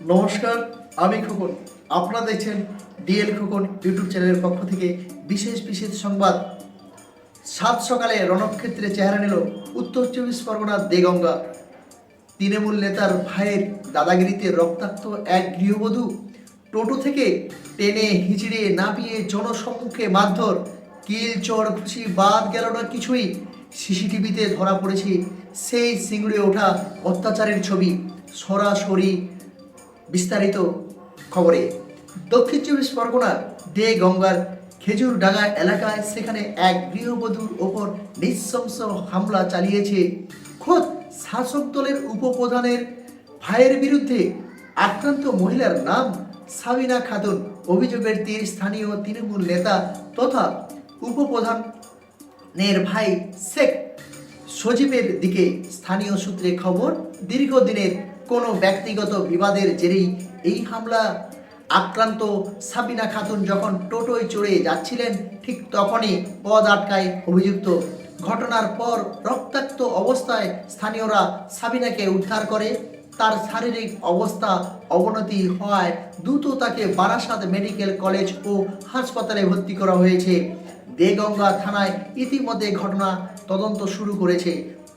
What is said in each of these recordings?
নমস্কার, আমি খোকন। আপনারা দেখছেন ডিএল খোকন ইউটিউব চ্যানেলের পক্ষ থেকে বিশেষ বিশেষ সংবাদ। সাত সকালে রণক্ষেত্রে চেহারা নিল উত্তর চব্বিশ পরগনার দেগঙ্গা। তৃণমূল নেতার ভাইয়ের দাদাগিরিতে রক্তাক্ত এক গৃহবধূ। টোটো থেকে টেনে হিচড়ে নামিয়ে জনসম্মুখে মারধর। কিল চড় খুশি বাদ গেল না কিছুই। সিসিটিভিতে ধরা পড়েছে সেই সিঙ্গুড়ে ওঠা অত্যাচারের ছবি। সরাসরি বিস্তারিত খবরে। দক্ষিণ চব্বিশ পরগনা দে গঙ্গার খেজুর ডাঙ্গা এলাকায় সেখানে এক গৃহবধূর ওপর নিঃশংস হামলা চালিয়েছে। খোদ শাসক দলের উপপ্রধানের ভাইয়ের বিরুদ্ধে আক্রান্ত মহিলার নাম সাবিনা খাতুন। অভিযোগের তীর স্থানীয় তৃণমূল নেতা তথা উপপ্রধানের ভাই শেখ সজীবের দিকে স্থানীয় সূত্রে খবর, দীর্ঘদিনের কোনো ব্যক্তিগত বিবাদের জেরেই এই হামলা আক্রান্ত সাবিনা খাতুন যখন টোটোয় চড়ে যাচ্ছিলেন, ঠিক তখনই পদ আটকায় অভিযুক্ত। ঘটনার পর রক্তাক্ত অবস্থায় স্থানীয়রা সাবিনাকে উদ্ধার করে। তার শারীরিক অবস্থা অবনতি হওয়ায় দ্রুত তাকে বারাসাত মেডিকেল কলেজ ও হাসপাতালে ভর্তি করা হয়েছে। দেগঙ্গা থানায় ইতিমধ্যে ঘটনা তদন্ত শুরু করেছে।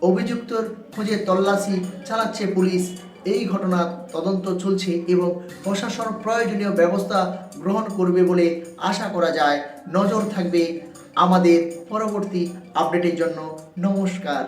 অভিযুক্তর খোঁজে তল্লাশি চালাচ্ছে পুলিশ। এই ঘটনার তদন্ত চলছে এবং প্রশাসন প্রয়োজনীয় ব্যবস্থা গ্রহণ করবে বলে আশা করা যায়। নজর থাকবে আমাদের পরবর্তী আপডেটের জন্য। নমস্কার।